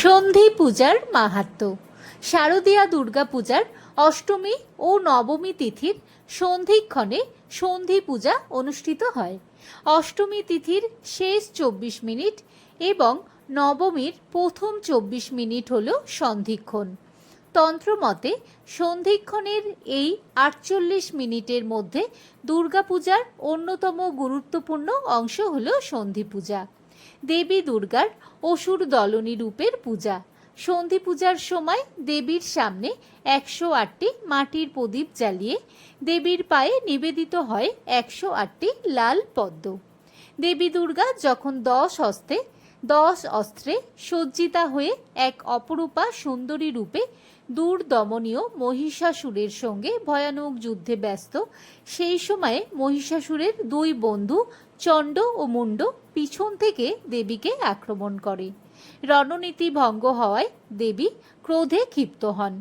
সন্ধি পূজার মাহাত্ম্য শারদীয়া দুর্গা পূজার অষ্টমী ও নবমী তিথির সন্ধিক্ষণে সন্ধি পূজা অনুষ্ঠিত হয়। অষ্টমী তিথির শেষ চব্বিশ মিনিট এবং নবমীর প্রথম চব্বিশ মিনিট হল সন্ধিক্ষণ। তন্ত্রমতে, সন্ধিক্ষণের এই আটচল্লিশ মিনিটের মধ্যে দুর্গাপূজার অন্যতম গুরুত্বপূর্ণ অংশ হল সন্ধি পূজা। দেবী দুর্গার অসুর দলনী রূপের পূজা। সন্ধি পূজার সময় দেবীর সামনে একশো আটটি মাটির প্রদীপ জ্বালিয়ে দেবীর পায়ে নিবেদিত হয় একশো আটটি লাল পদ্ম। দেবী দুর্গা যখন দশ হস্তে, দশ অস্ত্রে সজ্জিতা হয়ে এক অপরূপা সুন্দরী রূপে দূর দমনীয় মহিষাসুরের সঙ্গে ভয়ানক যুদ্ধে ব্যস্ত। সেই সময়ে মহিষাসুরের দুই বন্ধু চণ্ড ও মুন্ড পিছন থেকে দেবীকে আক্রমণ করে। রণনীতি ভঙ্গ হওয়ায় দেবী ক্রোধে ক্ষিপ্ত হন।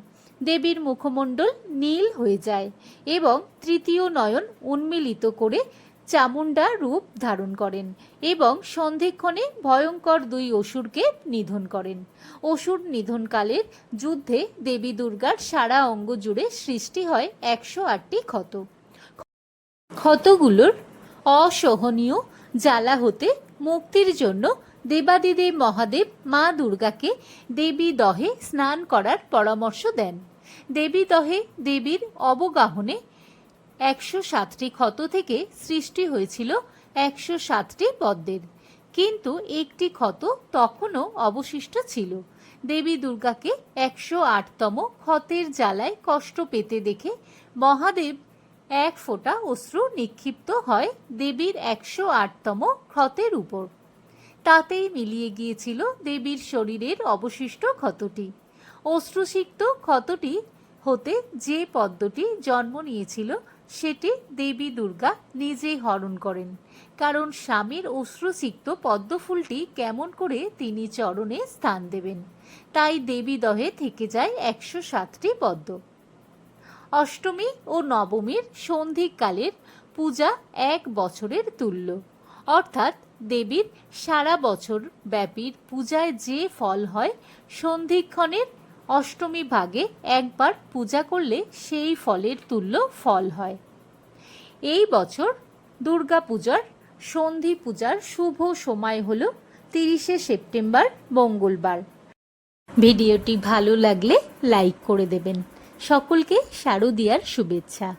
দেবীর মুখমণ্ডল নীল হয়ে যায় এবং তৃতীয় নয়ন উন্মিলিত করে চামুণ্ডা রূপ ধারণ করেন এবং সন্ধিক্ষণে ভয়ঙ্কর দুই অসুরকে নিধন করেন। অসুর নিধনকালের যুদ্ধে দেবী দুর্গার সারা অঙ্গ জুড়ে সৃষ্টি হয় একশো আটটি ক্ষত। ক্ষতগুলোর অসহনীয় জ্বালা হতে মুক্তির জন্য দেবাদিদেব মহাদেব মা দুর্গাকে দেবী দহে স্নান করার পরামর্শ দেন। দেবী দহে দেবীর অবগাহনে একশো সাতটি ক্ষত থেকে সৃষ্টি হয়েছিল একশো সাতটি পদ্মের। কিন্তু একটি ক্ষত তখনও অবশিষ্ট ছিল। দেবী দুর্গাকে একশো আটতম ক্ষতের জ্বালায় কষ্ট পেতে দেখে মহাদেব এক ফোঁটা অশ্রু নিক্ষিপ্ত হয় দেবীর একশো আটতম ক্ষতের উপর। তাতেই মিলিয়ে গিয়েছিল দেবীর শরীরের অবশিষ্ট ক্ষতটি। অশ্রুসিক্ত ক্ষতটি হতে যে পদ্মটি জন্ম নিয়েছিল সেটি দেবী দুর্গা নিজেই হরণ করেন। কারণ স্বামীর অশ্রুসিক্ত পদ্মফুলটি কেমন করে তিনি চরণে স্থান দেবেন। তাই দেবী দহে থেকে যায় একশো সাতটি পদ্ম। অষ্টমী ও নবমীর সন্ধিকালের পূজা এক বছরের তুল্য। অর্থাৎ দেবীর সারা বছর ব্যাপীর পূজায় যে ফল হয়, সন্ধিক্ষণের অষ্টমী ভাগে একবার পূজা করলে সেই ফলের তুল্য ফল হয়। এই বছর দুর্গা পূজার, সন্ধি পূজার শুভ সময় হল তিরিশে সেপ্টেম্বর মঙ্গলবার। ভিডিওটি ভালো লাগলে লাইক করে দেবেন। সকলকে শারদিয়ার শুভেচ্ছা।